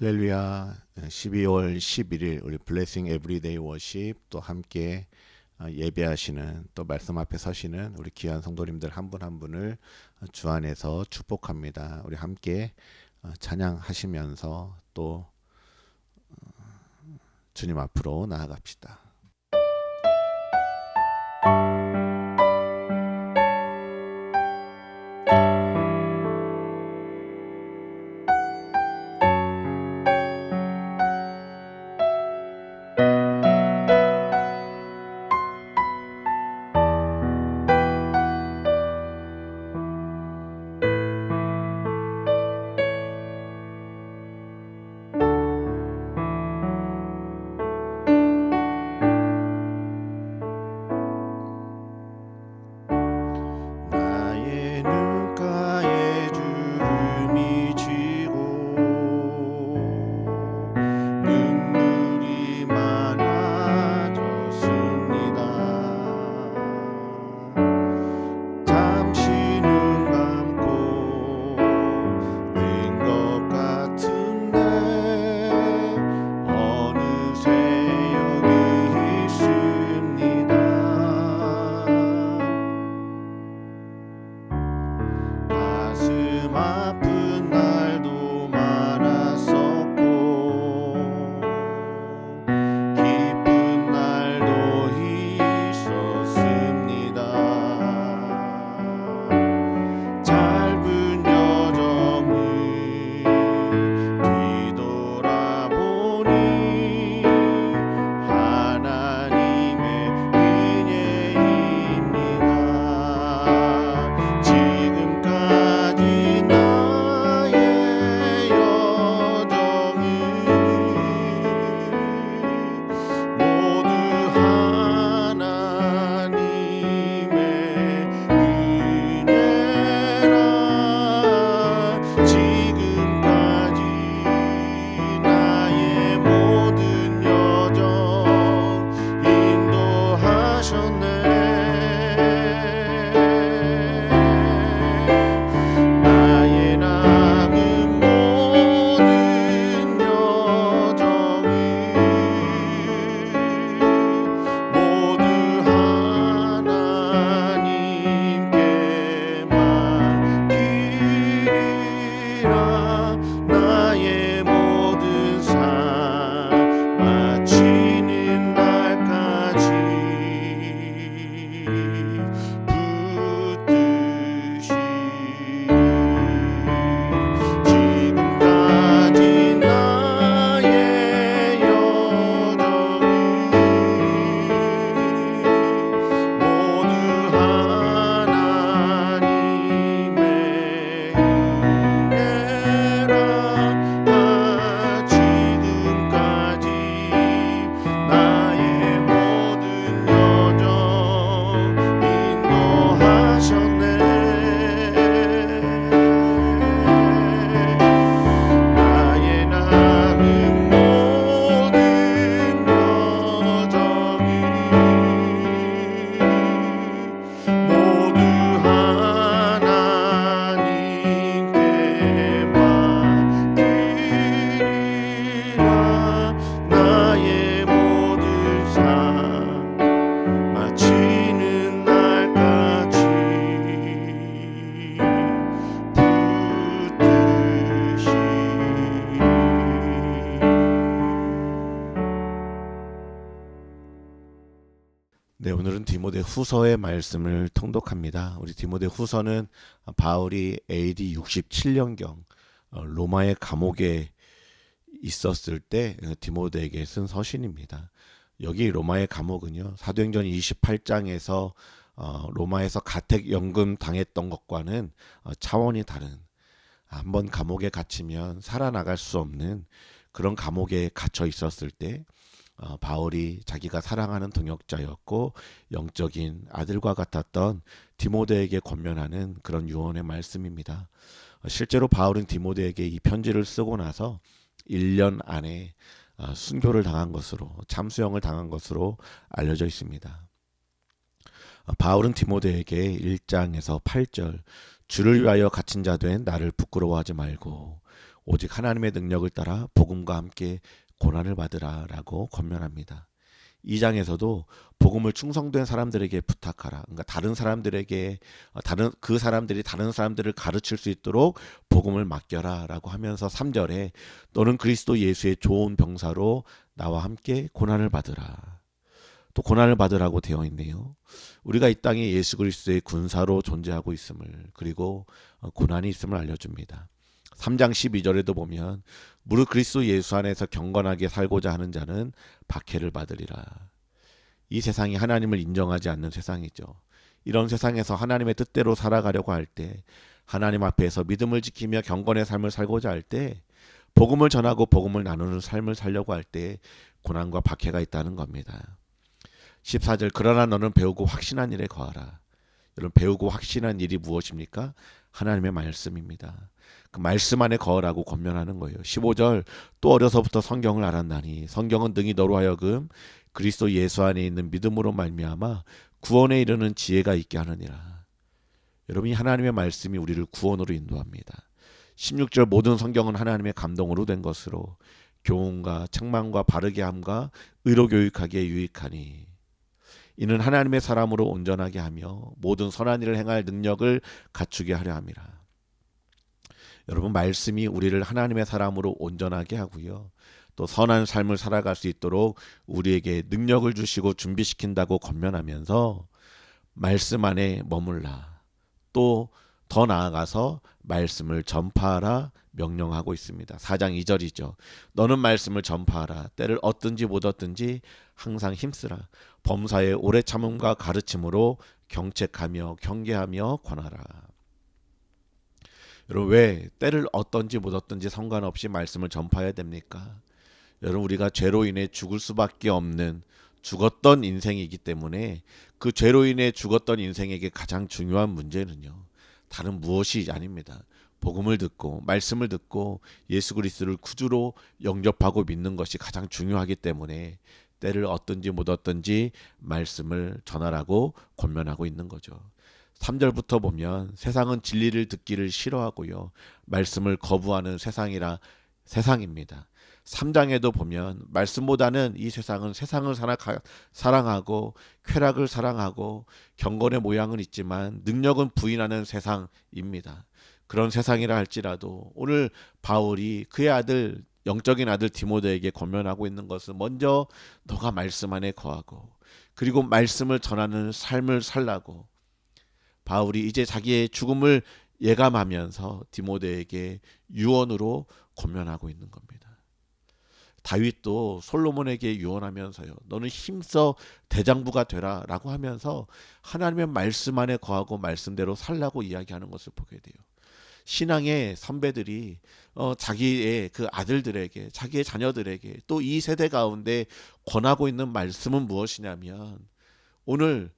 할렐루야 12월 11일 우리 블레싱 에브리데이 워십 또 함께 어, 예배하시는 또 말씀 앞에 서시는 우리 귀한 성도님들 한 분한 분을 주 안에서 축복합니다. 우리 함께 어, 찬양하시면서 또 어, 주님 앞으로 나아갑시다. 후서의 말씀을 통독합니다. 우리 디모데 후서는 바울이 AD 67년경 어, 로마의 감옥에 있었을 때 어, 디모데에게 쓴 서신입니다. 여기 로마의 감옥은요. 사도행전 28장에서 어, 로마에서 가택 연금 당했던 것과는 어, 차원이 다른 한번 감옥에 갇히면 살아나갈 수 없는 그런 감옥에 갇혀 있었을 때 어, 바울이 자기가 사랑하는 동역자였고 영적인 아들과 같았던 디모데에게 권면하는 그런 유언의 말씀입니다. 어, 실제로 바울은 디모데에게 이 편지를 쓰고 나서 1년 안에 어, 순교를 당한 것으로 참수형을 당한 것으로 알려져 있습니다. 어, 바울은 디모데에게 1장에서 8절 주를 위하여 갇힌 자 된 나를 부끄러워하지 말고 오직 하나님의 능력을 따라 복음과 함께 고난을 받으라라고 권면합니다. 이 장에서도 복음을 충성된 사람들에게 부탁하라. 그러니까 다른 사람들에게 어, 다른 그 사람들이 다른 사람들을 가르칠 수 있도록 복음을 맡겨라라고 하면서 3절에 너는 그리스도 예수의 좋은 병사로 나와 함께 고난을 받으라. 또 고난을 받으라고 되어 있네요. 우리가 이 땅에 예수 그리스도의 군사로 존재하고 있음을 그리고 어, 고난이 있음을 알려 줍니다. 3장 12절에도 보면 무릇 그리스도 예수 안에서 경건하게 살고자 하는 자는 박해를 받으리라. 이 세상이 하나님을 인정하지 않는 세상이죠. 이런 세상에서 하나님의 뜻대로 살아가려고 할 때 하나님 앞에서 믿음을 지키며 경건의 삶을 살고자 할 때 복음을 전하고 복음을 나누는 삶을 살려고 할 때 고난과 박해가 있다는 겁니다. 14절 그러나 너는 배우고 확신한 일에 거하라. 여러분 배우고 확신한 일이 무엇입니까? 하나님의 말씀입니다. 그 말씀 안에 거하라고 권면하는 거예요. 15절 또 어려서부터 성경을 알았나니 성경은 능히 너로 하여금 그리스도 예수 안에 있는 믿음으로 말미암아 구원에 이르는 지혜가 있게 하느니라. 여러분이 하나님의 말씀이 우리를 구원으로 인도합니다. 16절 모든 성경은 하나님의 감동으로 된 것으로 교훈과 책망과 바르게 함과 의로 교육하기에 유익하니 이는 하나님의 사람으로 온전하게 하며 모든 선한 일을 행할 능력을 갖추게 하려 함이라. 여러분 말씀이 우리를 하나님의 사람으로 온전하게 하고요. 또 선한 삶을 살아갈 수 있도록 우리에게 능력을 주시고 준비시킨다고 권면하면서 말씀 안에 머물라. 또 더 나아가서 말씀을 전파하라 명령하고 있습니다. 4장 2절이죠. 너는 말씀을 전파하라. 때를 얻든지 못 얻든지 항상 힘쓰라. 범사의 오래 참음과 가르침으로 경책하며 경계하며 권하라. 여러분 왜 때를 얻든지 못 얻든지 상관없이 말씀을 전파해야 됩니까? 여러분 우리가 죄로 인해 죽을 수밖에 없는 죽었던 인생이기 때문에 그 죄로 인해 죽었던 인생에게 가장 중요한 문제는요. 다른 무엇이 아닙니다. 복음을 듣고 말씀을 듣고 예수 그리스도를 구주로 영접하고 믿는 것이 가장 중요하기 때문에 때를 얻든지 못 얻든지 말씀을 전하라고 권면하고 있는 거죠. 3절부터 보면 세상은 진리를 듣기를 싫어하고요. 말씀을 거부하는 세상이라 세상입니다. 3장에도 보면 말씀보다는 이 세상은 세상을 사랑하고 쾌락을 사랑하고 경건의 모양은 있지만 능력은 부인하는 세상입니다. 그런 세상이라 할지라도 오늘 바울이 그의 아들 영적인 아들 디모데에게 권면하고 있는 것은 먼저 너가 말씀 안에 거하고 그리고 말씀을 전하는 삶을 살라고 바울이 이제 자기의 죽음을 예감하면서 디모데에게 유언으로 권면하고 있는 겁니다. 다윗도 솔로몬에게 유언하면서요. 너는 힘써 대장부가 되라라고 하면서 하나님의 말씀 안에 거하고 말씀대로 살라고 이야기하는 것을 보게 돼요. 신앙의 선배들이 어, 자기의 그 아들들에게 자기의 자녀들에게 또 이 세대 가운데 권하고 있는 말씀은 무엇이냐면 오늘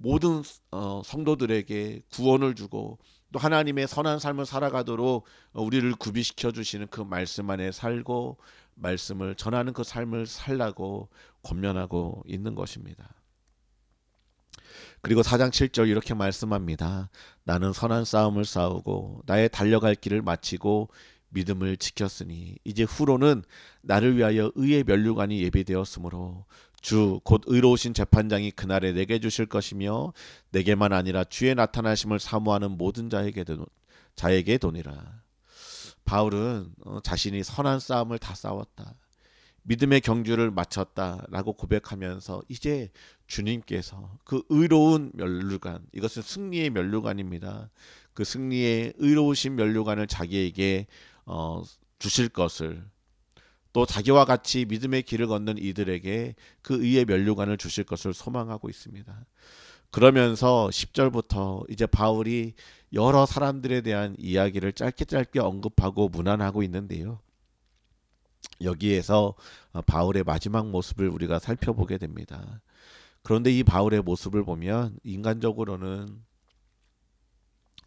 모든 어, 성도들에게 구원을 주고 또 하나님의 선한 삶을 살아가도록 우리를 구비시켜 주시는 그 말씀 안에 살고 말씀을 전하는 그 삶을 살라고 권면하고 있는 것입니다. 그리고 4장 7절 이렇게 말씀합니다. 나는 선한 싸움을 싸우고 나의 달려갈 길을 마치고 믿음을 지켰으니 이제 후로는 나를 위하여 의의 면류관이 예비되었으므로 주 곧 의로우신 재판장이 그날에 내게 주실 것이며 내게만 아니라 주의 나타나심을 사모하는 모든 자에게 자에게 도니라. 바울은 어, 자신이 선한 싸움을 다 싸웠다. 믿음의 경주를 마쳤다라고 고백하면서 이제 주님께서 그 의로운 면류관 이것은 승리의 면류관입니다. 그 승리의 의로우신 면류관을 자기에게 어, 주실 것을 또 자기와 같이 믿음의 길을 걷는 이들에게 그 의의 면류관을 주실 것을 소망하고 있습니다. 그러면서 10절부터 이제 바울이 여러 사람들에 대한 이야기를 짧게 짧게 언급하고 문안하고 있는데요. 여기에서 어, 바울의 마지막 모습을 우리가 살펴보게 됩니다. 그런데 이 바울의 모습을 보면 인간적으로는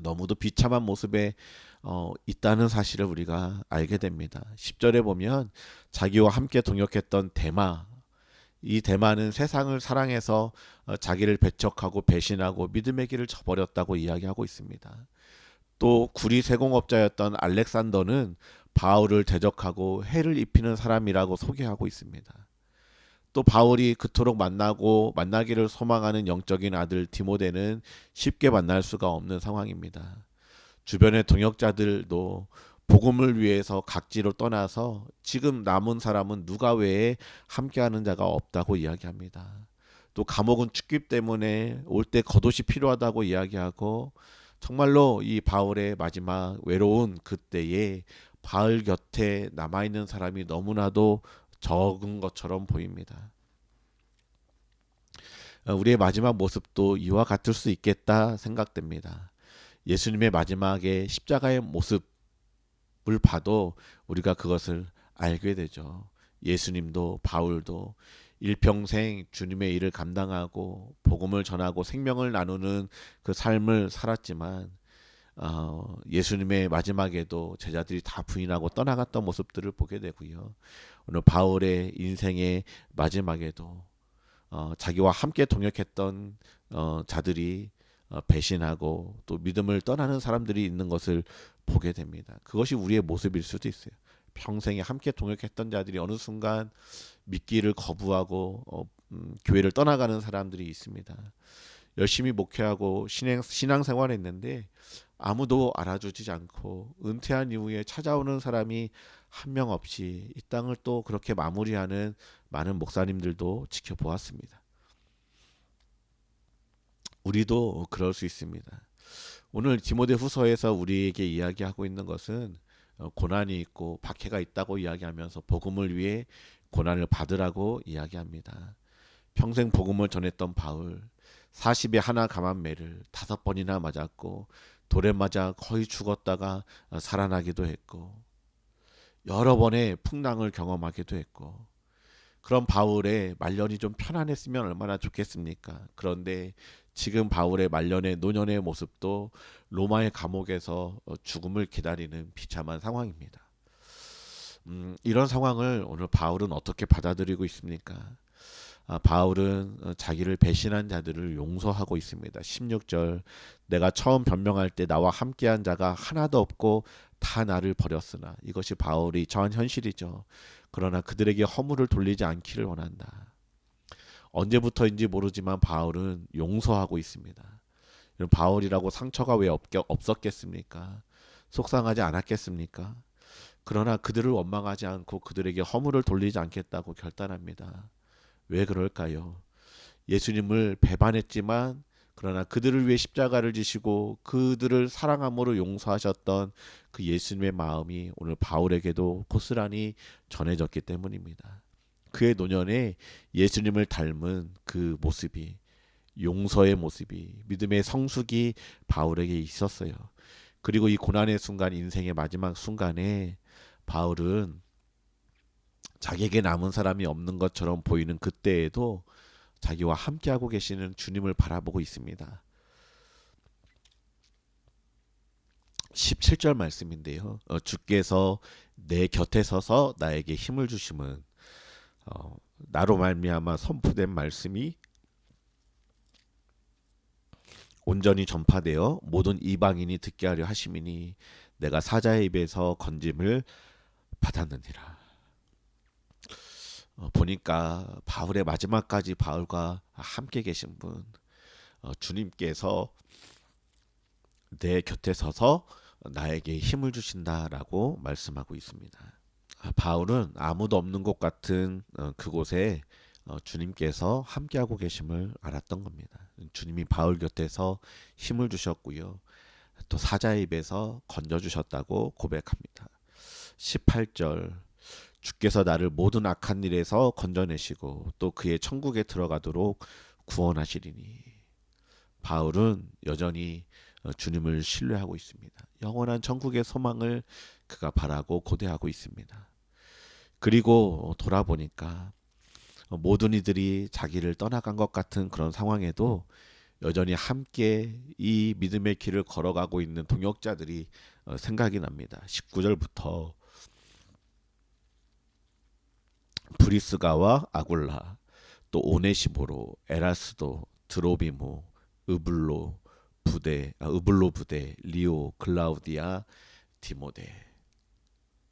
너무도 비참한 모습에 어, 있다는 사실을 우리가 알게 됩니다. 10절에 보면 자기와 함께 동역했던 대마 이 대마는 세상을 사랑해서 어, 자기를 배척하고 배신하고 믿음의 길을 저버렸다고 이야기하고 있습니다. 또 구리 세공업자였던 알렉산더는 바울을 대적하고 해를 입히는 사람이라고 소개하고 있습니다. 또 바울이 그토록 만나고 만나기를 소망하는 영적인 아들 디모데는 쉽게 만날 수가 없는 상황입니다. 주변의 동역자들도 복음을 위해서 각지로 떠나서 지금 남은 사람은 누가 외에 함께하는 자가 없다고 이야기합니다. 또 감옥은 춥기 때문에 올 때 겉옷이 필요하다고 이야기하고 정말로 이 바울의 마지막 외로운 그때에 바울 곁에 남아 있는 사람이 너무나도 적은 것처럼 보입니다. 어, 우리의 마지막 모습도 이와 같을 수 있겠다 생각됩니다. 예수님의 마지막에 십자가의 모습을 봐도 우리가 그것을 알게 되죠. 예수님도 바울도 일평생 주님의 일을 감당하고 복음을 전하고 생명을 나누는 그 삶을 살았지만 어, 예수님의 마지막에도 제자들이 다 부인하고 떠나갔던 모습들을 보게 되고요. 오늘 바울의 인생의 마지막에도 어, 자기와 함께 동역했던 어, 자들이 어, 배신하고 또 믿음을 떠나는 사람들이 있는 것을 보게 됩니다. 그것이 우리의 모습일 수도 있어요. 평생에 함께 동역했던 자들이 어느 순간 믿기를 거부하고 어, 음, 교회를 떠나가는 사람들이 있습니다. 열심히 목회하고 신앙, 신앙생활 했는데 아무도 알아주지 않고 은퇴한 이후에 찾아오는 사람이 한 명 없이 이 땅을 또 그렇게 마무리하는 많은 목사님들도 지켜보았습니다. 우리도 그럴 수 있습니다. 오늘 디모데 후서에서 우리에게 이야기하고 있는 것은 어, 고난이 있고 박해가 있다고 이야기하면서 복음을 위해 고난을 받으라고 이야기합니다. 평생 복음을 전했던 바울 40에 하나 감한 매를 다섯 번이나 맞았고 돌에 맞아 거의 죽었다가 살아나기도 했고 여러 번의 풍랑을 경험하기도 했고 그런 바울의 말년이 좀 편안했으면 얼마나 좋겠습니까? 그런데 지금 바울의 말년의 노년의 모습도 로마의 감옥에서 죽음을 기다리는 비참한 상황입니다. 음, 이런 상황을 오늘 바울은 어떻게 받아들이고 있습니까? 아, 바울은 어, 자기를 배신한 자들을 용서하고 있습니다. 16절 내가 처음 변명할 때 나와 함께한 자가 하나도 없고 다 나를 버렸으나 이것이 바울이 전 현실이죠. 그러나 그들에게 허물을 돌리지 않기를 원한다. 언제부터인지 모르지만 바울은 용서하고 있습니다. 바울이라고 상처가 왜 없었겠습니까? 속상하지 않았겠습니까? 그러나 그들을 원망하지 않고 그들에게 허물을 돌리지 않겠다고 결단합니다. 왜 그럴까요? 예수님을 배반했지만 그러나 그들을 위해 십자가를 지시고 그들을 사랑함으로 용서하셨던 그 예수님의 마음이 오늘 바울에게도 고스란히 전해졌기 때문입니다. 그의 노년에 예수님을 닮은 그 모습이 용서의 모습이 믿음의 성숙이 바울에게 있었어요. 그리고 이 고난의 순간 인생의 마지막 순간에 바울은 자기에게 남은 사람이 없는 것처럼 보이는 그때에도 자기와 함께하고 계시는 주님을 바라보고 있습니다. 17절 말씀인데요. 어, 주께서 내 곁에 서서 나에게 힘을 주심은 어, 나로 말미암아 선포된 말씀이 온전히 전파되어 모든 이방인이 듣게 하려 하심이니 내가 사자의 입에서 건짐을 받았느니라. 어, 보니까 바울의 마지막까지 바울과 함께 계신 분 어, 주님께서 내 곁에 서서 나에게 힘을 주신다라고 말씀하고 있습니다. 아, 바울은 아무도 없는 곳 같은 어, 그곳에 어, 주님께서 함께하고 계심을 알았던 겁니다. 주님이 바울 곁에서 힘을 주셨고요. 또 사자의 입에서 건져 주셨다고 고백합니다. 18절 주께서 나를 모든 악한 일에서 건져내시고 또 그의 천국에 들어가도록 구원하시리니 바울은 여전히 어, 주님을 신뢰하고 있습니다. 영원한 천국의 소망을 그가 바라고 고대하고 있습니다. 그리고 돌아보니까 모든 이들이 자기를 떠나간 것 같은 그런 상황에도 여전히 함께 이 믿음의 길을 걸어가고 있는 동역자들이 어, 생각이 납니다. 19절부터 브리스가와 아굴라 또 오네시보로 에라스도 드로비모 으블로 부대 아, 으블로 부대 리오 글라우디아 디모데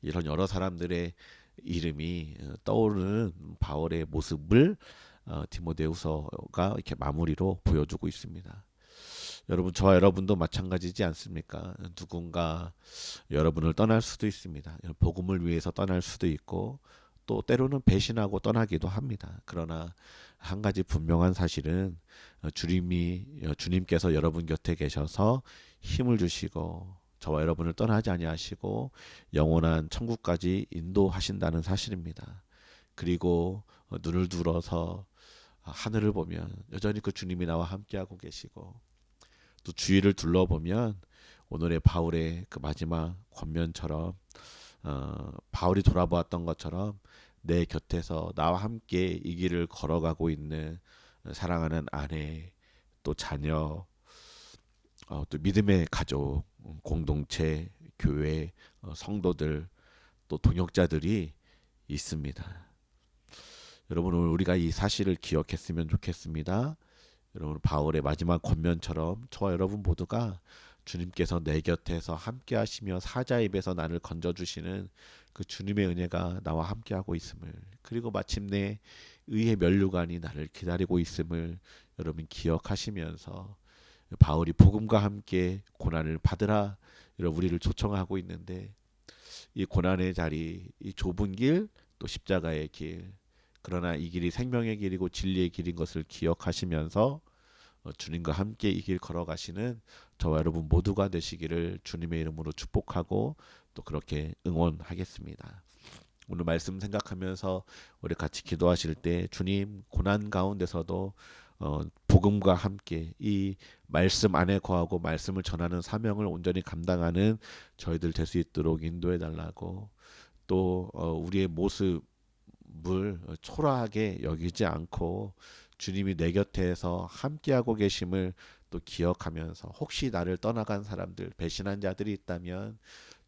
이런 여러 사람들의 이름이 어, 떠오르는 바울의 모습을 어, 디모데후서가 이렇게 마무리로 보여주고 있습니다. 여러분 저와 여러분도 마찬가지지 않습니까? 누군가 여러분을 떠날 수도 있습니다. 복음을 위해서 떠날 수도 있고 또 때로는 배신하고 떠나기도 합니다. 그러나 한 가지 분명한 사실은 어, 주님이 어, 주님께서 여러분 곁에 계셔서 힘을 주시고 저와 여러분을 떠나지 아니하시고 영원한 천국까지 인도하신다는 사실입니다. 그리고 어, 눈을 들어서 하늘을 보면 여전히 그 주님이 나와 함께하고 계시고 또 주위를 둘러보면 오늘의 바울의 그 마지막 권면처럼 어, 바울이 돌아보았던 것처럼 내 곁에서 나와 함께 이 길을 걸어가고 있는 사랑하는 아내 또 자녀 어, 또 믿음의 가족 음, 공동체 교회 어, 성도들 또 동역자들이 있습니다. 여러분 오늘 우리가 이 사실을 기억했으면 좋겠습니다. 여러분 바울의 마지막 권면처럼 저와 여러분 모두가 주님께서 내 곁에서 함께 하시며 사자 입에서 나를 건져 주시는 그 주님의 은혜가 나와 함께 하고 있음을 그리고 마침내 의의 면류관이 나를 기다리고 있음을 여러분 기억하시면서 바울이 복음과 함께 고난을 받으라 여러분 우리를 초청하고 있는데 이 고난의 자리, 이 좁은 길, 또 십자가의 길, 그러나 이 길이 생명의 길이고 진리의 길인 것을 기억하시면서 어, 주님과 함께 이 길 걸어가시는 저와 여러분 모두가 되시기를 주님의 이름으로 축복하고 또 그렇게 응원하겠습니다. 오늘 말씀 생각하면서 우리 같이 기도하실 때 주님 고난 가운데서도 어, 복음과 함께 이 말씀 안에 거하고 말씀을 전하는 사명을 온전히 감당하는 저희들 될 수 있도록 인도해 달라고 또 어, 우리의 모습을 초라하게 여기지 않고 주님이 내 곁에서 함께하고 계심을 또 기억하면서 혹시 나를 떠나간 사람들 배신한 자들이 있다면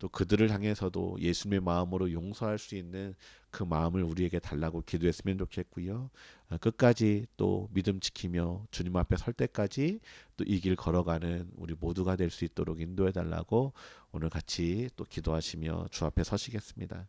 또 그들을 향해서도 예수님의 마음으로 용서할 수 있는 그 마음을 우리에게 달라고 기도했으면 좋겠고요. 아, 끝까지 또 믿음 지키며 주님 앞에 설 때까지 또 이 길 걸어가는 우리 모두가 될 수 있도록 인도해 달라고 오늘 같이 또 기도하시며 주 앞에 서시겠습니다.